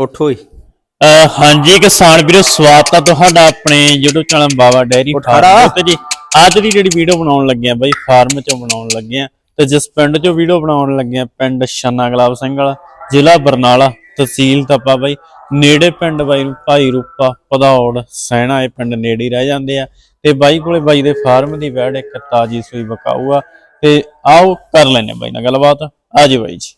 ਉੱਠੋ ਹੀ ਅਹ ਹਾਂਜੀ ਕਿਸਾਨ ਵੀਰੋ ਸਵਾਗਤ ਹੈ ਤੁਹਾਡਾ ਆਪਣੇ YouTube channel Baba dairy farm. ਤੇ ਜੀ। ਅੱਜ ਦੀ ਜਿਹੜੀ ਵੀਡੀਓ ਬਣਾਉਣ ਲੱਗੇ ਆ ਬਾਈ ਫਾਰਮ ਚੋਂ ਬਣਾਉਣ ਲੱਗੇ ਆ ਤੇ ਜਿਸ ਪਿੰਡ ਚੋਂ ਵੀਡੀਓ ਬਣਾਉਣ ਲੱਗੇ ਆ ਪਿੰਡ ਛੰਨਾ ਗੁਲਾਬ ਸਿੰਘ ਵਾਲਾ ਜ਼ਿਲ੍ਹਾ ਬਰਨਾਲਾ ਤਹਿਸੀਲ ਤਪਾ ਬਾਈ। ਨੇੜੇ ਪਿੰਡ ਬਾਈ ਨੂੰ ਭਾਈ ਰੂਪਾ ਪਧੌੜ ਸੈਣਾ ਇਹ ਪਿੰਡ ਨੇੜੇ ਹੀ ਰਹਿ ਜਾਂਦੇ ਆ। ਤੇ ਬਾਈ ਕੋਲੇ ਬਾਈ ਦੇ ਫਾਰਮ ਦੀ ਵੈੜ ਇੱਕ ਤਾਜੀ ਸੂਈ ਬਕਾਊ ਆ। ਤੇ ਆਓ ਕਰ ਲੈਨੇ ਬਾਈ ਨਾਲ ਗੱਲਬਾਤ। ਆਜੇ ਬਾਈ ਜੀ।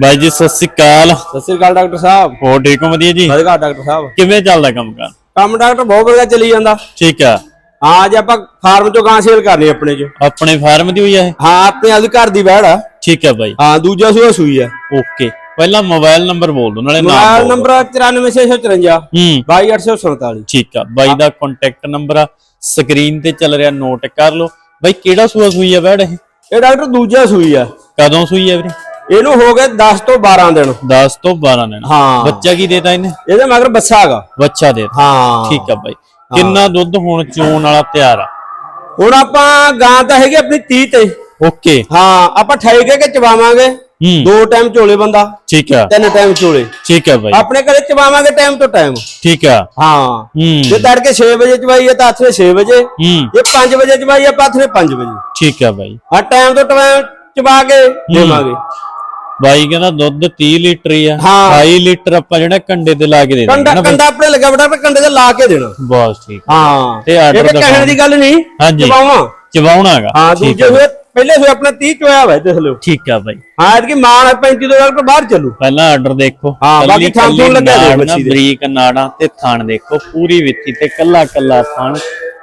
ਬਾਈ ਜੀ ਸਤਿ ਸ੍ਰੀ ਅਕਾਲ। ਸਤਿ ਸ੍ਰੀ ਅਕਾਲ ਡਾਕਟਰ ਸਾਹਿਬ। ਹੋਰ ਠੀਕ ਹੋ ਵਧੀਆ ਜੀ? ਵਧੀਆ ਡਾਕਟਰ ਸਾਹਿਬ। ਕਿਵੇਂ ਚੱਲਦਾ ਕੰਮ ਕਾਰ ਕੰਮ ਡਾਕਟਰ ਬਹੁਤ ਵਧੀਆ ਚੱਲੀ ਜਾਂਦਾ। ਠੀਕ ਆ। ਹਾਂ ਅੱਜ ਆਪਾਂ ਫਾਰਮ ਚੋਂ ਗਾਂ ਸੇਲ ਕਰਨੀ ਆਪਣੇ ਚੋਂ। ਆਪਣੇ ਫਾਰਮ ਦੀ ਹੋਈ ਆ ਇਹ? ਹਾਂ ਆਪਣੇ ਆਪਦੀ ਘਰ ਦੀ ਆ। ਠੀਕ ਆ ਬਾਈ। ਹਾਂ ਦੂਜਾ ਸੂਆ ਸੂਈ ਆ। ਓਕੇ। ਪਹਿਲਾਂ ਮੋਬਾਈਲ ਨੰਬਰ ਬੋਲ ਦੋ ਨਾਲੇ ਨਾਮ ਮੋਬਾਈਲ। ਨੰਬਰ 94654 ਹੂੰ। 22847 ਠੀਕ ਆ। ਬਾਈ ਦਾ ਕੰਟੈਕਟ ਨੰਬਰ ਆ। ਸਕਰੀਨ ਤੇ ਚੱਲ ਰਿਹਾ ਨੋਟ ਕਰ ਲਓ। ਬਾਈ ਕਿਹੜਾ ਸੂਆ ਸੂਈ ਆ ਬੈੜ ਇਹ? ਇਹ ਡਾਕਟਰ ਦੂਜਾ ਸੂਈ ਆ। ਕਦੋਂ ਸੂਈ ਆ ਵੀਰੇ? ਇਹਨੂੰ ਹੋ ਗਏ 10 ਤੋਂ 12 ਦਿਨ। 10 ਤੋਂ 12 ਦਿਨ। ਹਾਂ। ਬੱਚਾ ਕੀ ਦੇਤਾ ਇਹਨੇ? ਇਹਦੇ ਮਗਰ ਬੱਸਾ ਹੈਗਾ। ਬੱਚਾ ਦੇਤਾ। ਹਾਂ। ਠੀਕ ਆ ਬਾਈ। ਕਿੰਨਾ ਦੁੱਧ ਹੁਣ ਚੋਣ ਵਾਲਾ ਤਿਆਰ ਆ? ਹੁਣ ਆਪਾਂ ਗਾਂ ਤਾਂ ਹੈਗੀ ਆਪਣੀ 30 ਤੇ। ਓਕੇ। ਹਾਂ ਆਪਾਂ ਠਾਈ ਕੇ ਕੇ ਚਵਾਵਾਂਗੇ ਹੂੰ। ਦੋ ਟਾਈਮ ਚੋਲੇ ਬੰਦਾ। ਠੀਕ ਆ। ਤਿੰਨ ਟਾਈਮ ਚੋਲੇ ਠੀਕ ਆ ਬਾਈ। ਆਪਣੇ ਘਰੇ ਚਵਾਵਾਂਗੇ ਟਾਈਮ ਤੋਂ ਟਾਈਮ ਠੀਕ ਆ। ਹਾਂ। ਹੂੰ। ਜੇ ਤੜਕੇ 6 ਵਜੇ ਚਵਾਈਏ ਤਾਂ ਆਥਰੇ 6 ਵਜੇ। ਹੂੰ। ਜੇ 5 ਵਜੇ ਚਵਾਈਏ ਆਪਾਂ ਆਥਰੇ 5 ਵਜੇ। ਠੀਕ ਆ ਬਾਈ। ਆ ਟਾਈਮ ਤੋਂ ਟਾਈਮ ਚਵਾ ਕੇ ਦੇਵਾਂਗੇ। ਬਾਈ ਕਹਿੰਦਾ ਦੁੱਧ 30 ਲੀਟਰ ਹੀ ਆ। ਹਾਂ। 28 ਲੀਟਰ ਆਪਾਂ ਜਿਹੜਾ ਕੰਡੇ ਤੇ ਲਾ ਕੇ ਦੇ ਕੰਡਾ ਦਿੰਦੇ ਨਾ ਕੰਡਾ ਆਪਣੇ ਲੱਗਾ ਬਟਾ ਕੰਡੇ ਤੇ ਲਾ ਕੇ ਦੇਣਾ। ਬਸ ਠੀਕ। ਹਾਂ। ਤੇ ਇਹ ਤਾਂ ਕਹਿਣ ਦੀ ਗੱਲ ਨਹੀਂ ਹਾਂਜੀ। ਚਵਾਵਾਂ ਚਵਾਉਣਾਗਾ ਹਾਂ ਦੂਜੇ ਹੋਏ ਪਹਿਲੇ ਹੋਏ ਆਪਣਾ 30 ਚੋਇਆ ਵਾ ਦੇਖ ਲਿਓ। ਠੀਕ ਆ ਬਾਈ। ਹਾਂ ਇਹਦੀ ਮਾਨ 35 ਤੋਂ ਡਾਕਟਰ ਬਾਹਰ ਚੱਲੂ। ਪਹਿਲਾਂ ਆਰਡਰ ਦੇਖੋ। ਹਾਂ, ਬਾਕੀ ਕੱਲੀ- ਥਾਂ ਥੂਣ ਕੱਲੀ ਲੱਗਿਆ ਹੋਇਆ ਨਾੜ ਨਾ, ਬੱਚੀ ਦੇ। ਬਰੀਕ ਨਾੜਾਂ ਤੇ ਥਣ ਦੇਖੋ ਪੂਰੀ ਵਿੱਥੀ ਤੇ ਕੱਲਾ ਕੱਲਾ ਥਣ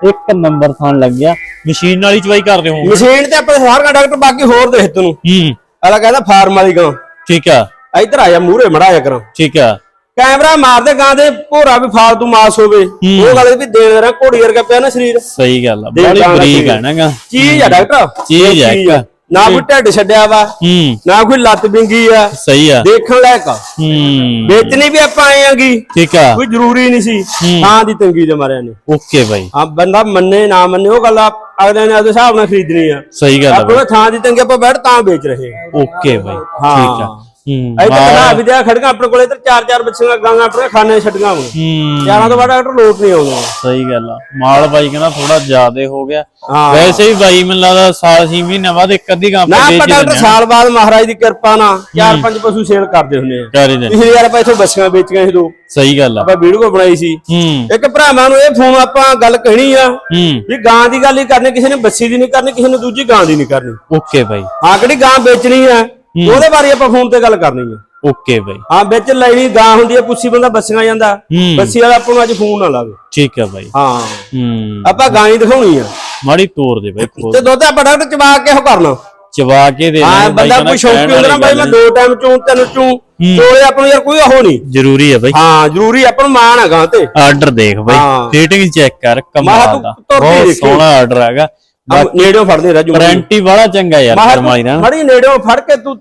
ਇੱਕ ਨੰਬਰ ਥਣ ਲੱਗਿਆ ਮਸ਼ੀਨ ਨਾਲ ਹੀ ਚਵਾਈ ਕਰਦੇ ਹੋ ਮਸ਼ੀਨ ਤੇ ਆਪਾਂ ਸਾਰਾ ਡਾਕਟਰ ਬਾਕੀ ਹੋਰ ਦੇਖ ਤੈਨੂੰ ਹੂੰ। ਅਲਾ ਕਹਿੰਦਾ ਫਾਰਮ ਵਾਲੀ ਗਾਂ। ਠੀਕ ਆ। ਇੱਧਰ ਆ ਜਾ ਮੂਹਰੇ ਮੜਾ ਜਾ ਕਰਾਂ। ਠੀਕ ਆ। ਕੈਮਰਾ ਮਾਰਦੇ ਗਾਂ ਦੇ ਭੋਰਾ ਵੀ ਫਾਲਤੂ ਮਾਸ ਹੋਵੇ। ਉਹ ਗੱਲ ਵੀ ਦੇਣ ਰਾਂ ਘੋੜੀ ਵਰਗਾ ਪਿਆ ਨਾ ਸਰੀਰ। ਸਹੀ ਗੱਲ ਆ ਬੜੀ ਗਾਂ ਬਰੀਕ। ਆ ਨਾਗਾ ਚੀਜ਼ ਆ ਡਾਕਟਰ। ਚੀਜ਼ ਆ। ਇੱਕ। ਨਾ ਕੋਈ ਢਿੱਡ ਛੱਡਿਆ ਵਾ ਹੂੰ। ਨਾ ਕੋਈ ਲੱਤ ਬਿੰਗੀ ਆ। ਸਹੀ ਆ। ਦੇਖਣ ਲਾਇਕ ਆ। ਹੂੰ। ਵੇਚਣੀ ਵੀ ਆਪਾਂ ਆਏ ਆਂਗੀ। ਠੀਕ ਆ। ਕੋਈ ਜ਼ਰੂਰੀ ਨਹੀਂ ਸੀ। ਥਾਂ ਦੀ ਤੰਗੀ ਦੇ ਮਾਰਿਆਂ ਨੇ। ਓਕੇ ਬਾਈ। ਆ ਬੰਦਾ ਮੰਨੇ ਨਾ ਮੰਨੇ ਉਹ ਗੱਲ ਅਗਲੇ ਨੇ ਉਹਦੇ ਹਿਸਾਬ ਨਾਲ ਖਰੀਦਣੀ ਆ। ਸਹੀ ਗੱਲ ਆ ਆਪਣੇ ਥਾਂ ਦੀ ਤੰਗੀ ਆਪਾਂ ਬੈਠ ਤਾਂ ਵੇਚ ਰਹੇ ਹਾਂ ਓਕੇ ਬਾਈ। ਹਾਂ। ਠੀਕ ਆ। ਹੂੰ। ਇੱਥੇ ਬਣਾ ਵੀ ਦਿਆ ਖੜੀਆਂ ਆਪਣੇ ਕੋਲੇ ਤੇ ਚਾਰ ਚਾਰ ਬੱਚੀਆਂ ਗਾਂਗਾ ਆਪਣੇ ਖਾਣੇ ਛੱਡੀਆਂ ਹੋਣ ਹੂੰ। ਚਾਰਾਂ ਤੋਂ ਬਾਅਦ ਡਾਕਟਰ ਲੋਟ ਨਹੀਂ ਆਉਂਦਾ। ਸਹੀ ਗੱਲ ਆ। ਮਾਲ ਬਾਈ ਕਹਿੰਦਾ ਥੋੜਾ ਜ਼ਿਆਦੇ ਹੋ ਗਿਆ। ਹਾਂ। ਵੈਸੇ ਵੀ ਬਾਈ ਮੈਨੂੰ ਲੱਗਦਾ ਸਾਲ 6 ਮਹੀਨੇ ਬਾਅਦ ਇੱਕ ਅੱਧੀ ਗਾਂ ਨਾ ਆਪਾਂ ਹੀ ਡਾਕਟਰ ਸਾਲ ਬਾਅਦ ਮਹਾਰਾਜ ਦੀ ਕਿਰਪਾ ਨਾਲ ਚਾਰ ਪੰਜ ਪਸ਼ੂ ਸੇਲ ਕਰਦੇ ਹੁੰਦੇ ਆ। ਹੀ ਪਿਛਲੀ ਵਾਰ ਆਪਾਂ ਇੱਥੋਂ ਬੱਸੀਆਂ ਵੇਚੀਆਂ ਸੀ ਦੋ। ਸਹੀ ਗੱਲ ਆ। ਆਪਾਂ ਵੀਡੀਓ ਬਣਾਈ ਸੀ। ਹੂੰ। ਇੱਕ ਭਰਾਵਾਂ ਨੂੰ ਇਹ ਫੋਨ ਆਪਾਂ ਗੱਲ ਕਹਿਣੀ ਆ ਹੂੰ। ਵੀ ਗਾਂ ਦੀ ਗੱਲ ਹੀ ਕਰਨੀ ਕਿਸੇ ਨੇ ਬੱਸੀ ਦੀ ਨਹੀਂ ਕਰਨੀ ਕਿਸੇ ਨੇ ਦੂਜੀ ਗਾਂ ਦੀ ਨਹੀਂ ਕਰਨੀ। ਓਕੇ ਬਾਈ। ਹਾਂ ਕਿਹੜੀ ਗਾਂ ਵੇਚਣੀ ਆ? ਉਹਦੇ ਬਾਰੇ ਆਪਾਂ ਫੋਨ ਤੇ ਗੱਲ ਕਰਨੀ ਆ ਓਕੇ ਬਾਈ। ਹਾਂ ਵਿੱਚ ਲੈਣੀ ਗਾਂ ਹੁੰਦੀ ਆ ਪੁੱਛੀ ਬੰਦਾ ਬੱਸੀਆਂ ਜਾਂਦਾ। ਹੂੰ। ਬੱਸੀ ਵਾਲਾ ਆਪਾਂ ਨੂੰ ਅੱਜ ਫੋਨ ਨਾ ਲਾਵੇ। ਠੀਕ ਆ ਬਾਈ। ਹਾਂ। ਹੂੰ। ਆਪਾਂ ਗਾਂ ਹੀ ਦਿਖਾਉਣੀ ਆ। ਮਾੜੀ ਤੋਰ ਦੇ ਬਾਈ ਤੇ ਦੁੱਧ ਆਪਾਂ ਡਾਕਟਰ ਚਬਾ ਕੇ ਉਹ ਕਰਨਾ। ਚਵਾ ਕੇ ਦੇ ਹਾਂ ਬੰਦਾ ਕੋਈ ਸ਼ੌਂਕੀ ਹੁੰਦਾ ਨਾ ਬਾਈ ਮੈਂ ਦੋ ਟਾਈਮ ਚੋਂ ਤਿੰਨ ਚੋਂ। ਚੋਲੇ ਆਪਾਂ ਨੂੰ ਯਾਰ ਕੋਈ ਉਹ ਨਹੀਂ। ਜ਼ਰੂਰੀ ਆ ਬਾਈ। ਹਾਂ ਜ਼ਰੂਰੀ ਆਪਾਂ ਨੂੰ ਮਾਣ ਹੈ ਗਾਂ ਤੇ। ਆਰਡਰ ਦੇਖ ਬਾਈ। ਹਾਂ। ਫਿਟਿੰਗ ਚੈੱਕ ਕਰ ਕਮਾਲ ਦਾ। ਬਹੁਤ। ਸੋਹਣਾ ਆਰਡਰ ਹੈਗਾ। ਨੇੜਿਓਂ ਫੜਦੇ ਰਾਜੂ ਵਾਰੰਟੀ ਵਾਲਾ ਚੰਗਾ ਯਾਰ ਕਰਮਾਲੀ ਦਾ ਫੜੀ ਨੇੜਿਓਂ ਫੜ ਕੇ ਤੂੰ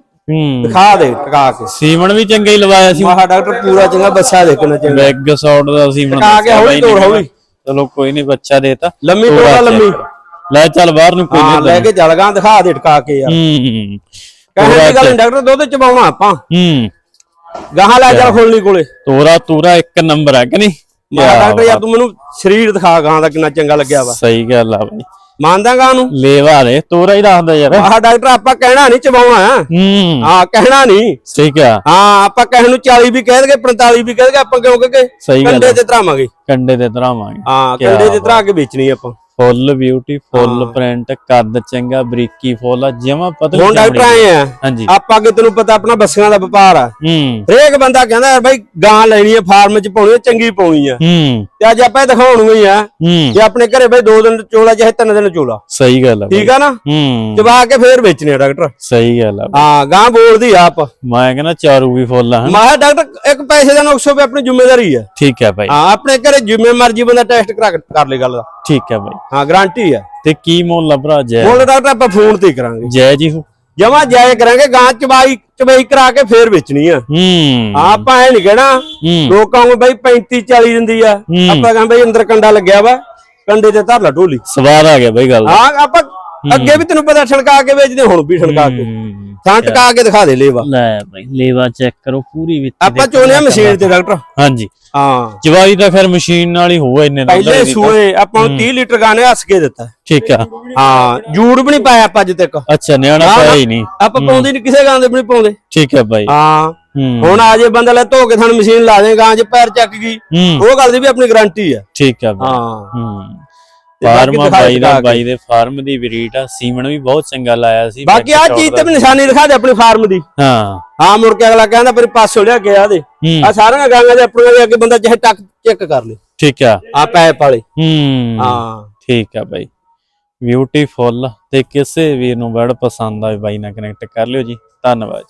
ਦਿਖਾ ਦੇ ਟਕਾ ਕੇ। ਸੀਮਨ ਵੀ ਚੰਗਾ ਹੀ ਲਵਾਇਆ ਸੀ। ਮਾਹਾ ਡਾਕਟਰ ਪੂਰਾ ਚੰਗਾ ਬੱਸਾ ਦੇਖਣਾ ਚੰਗਾ। ਬੈਗ ਸੌਟ ਦਾ ਸੀਮਨ ਟਕਾ ਕੇ ਹੌਲੀ ਤੋੜ। ਹੌਲੀ। ਚਲੋ ਕੋਈ ਨਹੀਂ ਬੱਚਾ ਦੇਤਾ। ਲੰਮੀ ਤੋੜਾ ਲੰਮੀ। ਲੈ ਚੱਲ ਬਾਹਰ ਨੂੰ ਕੋਈ ਨਹੀਂ ਲੈ ਕੇ ਚੱਲ ਗਾਂ ਦਿਖਾ ਦੇ ਟਕਾ ਕੇ ਯਾਰ। ਹੂੰ। ਕਹਿੰਦੇ ਦੀ ਗੱਲ ਡਾਕਟਰ ਦੁੱਧ ਚਬਾਉਣਾ ਆਪਾਂ। ਹੂੰ। ਗਾਹਾਂ ਲੈ ਚੱਲ ਖੋਲਣੀ ਕੋਲੇ। ਤੋਰਾ ਤੂਰਾ ਇੱਕ ਨੰਬਰ ਹੈ ਕਿ ਨਹੀਂ? ਮਾਹਾ ਡਾਕਟਰ ਯਾਰ ਤੂੰ ਮੈਨੂੰ ਸਰੀਰ ਦਿਖਾ ਗਾਂ ਦਾ ਕਿੰਨਾ ਚੰਗਾ ਲੱਗਿਆ ਵਾ। ਸਹੀ ਗੱਲ ਆ ਬਾਈ। ਮੰਨਦਾ ਗਾਂ ਨੂੰ ਲੇਵਾ ਦੇ ਤੋਰਾ ਹੀ ਦੱਸਦਾ ਯਾਰ। ਆਹ ਡਾਕਟਰ ਆਪਾਂ ਕਹਿਣਾ ਨਹੀਂ ਚਬਾਉਣਾ। ਹੂੰ। ਹਾਂ ਕਹਿਣਾ ਨਹੀਂ। ਠੀਕ ਆ। ਹਾਂ ਆਪਾਂ ਕਹਿਣ ਨੂੰ 40 ਵੀ ਕਹਿ ਦਗੇ 45 ਵੀ ਕਹਿ ਦਗੇ ਆਪਾਂ ਕਿਉਂ ਕਹਗੇ ਕੰਡੇ। ਤੇ ਧਰਾਵਾਂਗੇ। ਕੰਡੇ ਤੇ ਧਰਾਵਾਂਗੇ। ਹਾਂ ਕੰਡੇ ਤੇ ਧਰਾ ਕੇ ਵੇਚਣੀ ਆਪਾਂ। ਫੁੱਲ ਬਿਊਟੀ ਫੁੱਲ ਪ੍ਰਿੰਟ ਕੱਦ ਚੰਗਾ ਬਰੀਕੀ ਫੁੱਲ ਜਮਾ ਪਤਲੀ ਹੁਣ ਡਾਕਟਰ। ਆਏ ਆ। ਹਾਂਜੀ। ਆਪਾਂ ਕਿ ਤੈਨੂੰ ਪਤਾ ਆਪਣਾ ਬੱਸੀਆਂ ਦਾ ਵਪਾਰ ਆ। ਹੂੰ। ਹਰੇਕ ਬੰਦਾ ਕਹਿੰਦਾ ਯਾਰ ਬਾਈ ਗਾਂ ਲੈਣੀ ਹੈ ਫਾਰਮ 'ਚ ਪਾਉਣੀ ਹੈ ਚੰਗੀ ਪਾਉਣੀ ਆ। ਹੂੰ। ਤੇ ਅੱਜ ਆਪਾਂ ਇਹ ਦਿਖਾਉਣੀ ਹੀ ਆ ਕਿ ਆਪਣੇ ਘਰੇ ਬਾਈ ਦੋ ਦਿਨ ਚੋਲਾ ਚਾਹੇ ਤਿੰਨ ਦਿਨ ਚੋਲਾ। ਸਹੀ ਗੱਲ ਆ। ਠੀਕ ਆ ਨਾ? ਹੂੰ। ਚਬਾ ਕੇ ਫੇਰ ਵੇਚਣੇ ਆ ਡਾਕਟਰ। ਸਹੀ ਗੱਲ ਆ। ਹਾਂ ਗਾਂ ਬੋਲਦੀ ਆ ਆਪ। ਮੈਂ ਕਹਿੰਦਾ ਚਾਰੂ ਵੀ ਫੁੱਲ ਆ ਮਾਹ ਡਾਕਟਰ ਇੱਕ ਪੈਸੇ ਦਾ ਨੁਕਸ ਹੋਵੇ ਆਪਣੀ ਜ਼ਿੰਮੇਵਾਰੀ ਆ। ਠੀਕ ਹੈ ਬਾਈ। ਹਾਂ ਆਪਣੇ ਘਰੇ ਜਿੰਮੇ ਮਰਜ਼ੀ ਬੰਦਾ ਟੈਸਟ ਕਰਾ ਕਰ ਲੈ ਗੱਲ ਦਾ। ਠੀਕ ਹੈ ਬਾਈ। ਹਾਂ ਗਾਰੰਟੀ ਆ ਤੇ ਕੀ ਮੁੱਲ ਆ ਭਰਾ ਜੈ ਹੁਣ ਡਾਕਟਰ ਆਪਾਂ ਫੋਨ ਤੇ ਹੀ ਕਰਾਂਗੇ। ਜੈ ਜੀ ਹੋ। ਜਮਾ ਜਾਇ ਕਰਾਂਗੇ ਗਾਂ ਚਬਾਈ ਚਬਾਈ ਕਰਾ ਕੇ ਫੇਰ ਵੇਚਣੀ ਆ। ਹੂੰ। ਹਾਂ, ਆਪਾਂ ਐ ਨਹੀਂ ਕਹਿਣਾ ਹੂੰ। ਲੋਕਾਂ ਨੂੰ ਬਈ 35 40 ਦਿੰਦੀ ਆ। ਹੂੰ। ਆਪਾਂ ਕਹਿੰਦੇ ਬਈ ਅੰਦਰ ਕੰਡਾ ਲੱਗਿਆ ਵਾ ਕੰਡੇ ਤੇ ਧਰ ਲਾ ਢੋਲੀ। ਸਵਾਦ ਆ ਗਿਆ ਬਾਈ ਗੱਲ ਹਾਂ ਆਪਾਂ ਅੱਗੇ ਵੀ ਤੈਨੂੰ ਪਤਾ ਛਣਕਾ ਕੇ ਵੇਚਦੇ ਹੁਣ ਵੀ ਛਣਕਾ ਕੇ। ਥਾਂ ਟਕਾ ਕੇ ਦਿਖਾ ਦੇ ਲੇਵਾ। ਲੈ ਬਾਈ ਲੇਵਾ ਚੈੱਕ ਕਰੋ ਪੂਰੀ ਵਿੱਚ ਆਪਾਂ ਚੋਲਿਆ ਮਸ਼ੀਨ ਤੇ ਡਾਕਟਰ। ਹਾਂਜੀ। ਹਾਂ। ਜਵਾਈ ਤਾਂ ਫਿਰ ਮਸ਼ੀਨ ਨਾਲ ਹੀ ਹੋਊ ਇੰਨੇ ਦਾ ਪਹਿਲੇ ਸੂਏ ਆਪਾਂ ਨੂੰ 30 ਲੀਟਰ ਗਾਣੇ ਹੱਸ ਕੇ ਦਿੱਤਾ। ਠੀਕ ਆ। ਹਾਂ ਜੂੜ ਵੀ ਨਹੀਂ ਪਾਇਆ ਆਪਾਂ ਅੱਜ ਤੱਕ। ਅੱਛਾ ਨਿਆਣਾ ਪਾਇਆ ਹੀ ਨਹੀਂ। ਆਪਾਂ ਪਾਉਂਦੇ ਨਹੀਂ ਕਿਸੇ ਗਾਂ ਦੇ ਵੀ ਨਹੀਂ ਪਾਉਂਦੇ। ਠੀਕ ਆ ਬਾਈ। ਹਾਂ। ਹੁਣ ਆ ਜੇ ਬੰਦਾ ਲੈ ਧੋ ਕੇ ਤੁਹਾਨੂੰ ਮਸ਼ੀਨ ਲਾ ਦੇ ਗਾਂ 'ਚ ਪੈਰ ਚੱਕ ਗਈ ਉਹ ਗੱਲ ਦੀ ਵੀ ਆਪਣੀ ਗਾਰੰਟੀ ਆ। ਠੀਕ ਆ ਹਾਂ। ਤੇ ਫਾਰਮ ਆ ਬਾਈ ਦਾ। ਬਾਈ ਦੇ ਫਾਰਮ ਦੀ ਬਰੀਟ ਆ। ਸੀਮਨ ਵੀ ਬਹੁਤ ਚੰਗਾ ਲਾਇਆ ਸੀ ਬਾਕੀ ਆ ਚੀਜ਼ ਤੇ ਵੀ ਨਿਸ਼ਾਨੀ ਲਿਖਾ ਦੇ ਆਪਣੀ ਫਾਰਮ ਦੀ। ਹਾਂ। ਹਾਂ ਮੁੜ ਕੇ ਅਗਲਾ ਕਹਿੰਦਾ ਫਿਰ ਪਾਸੋਂ ਲਿਆ ਕੇ ਆ ਦੇ। ਆ ਸਾਰੀਆਂ ਗਾਂਆਂ ਦੇ ਆਪਣੀਆਂ ਦੇ ਅੱਗੇ ਬੰਦਾ ਚਾਹੇ ਟੱਕ ਚੈੱਕ ਕਰ ਲੇ। ਠੀਕ ਆ। ਆ ਪੈਪ ਵਾਲੇ। ਹੂੰ। ਹਾਂ। ਠੀਕ ਆ ਬਾਈ। ਬਿਊਟੀਫੁੱਲ ਤੇ ਕਿਸੇ ਵੀਰ ਨੂੰ ਬੜ ਪਸੰਦ ਆਵੇ ਬਾਈ ਨਾਲ ਕਨੈਕਟ ਕਰ ਲਿਓ ਜੀ। ਧੰਨਵਾਦ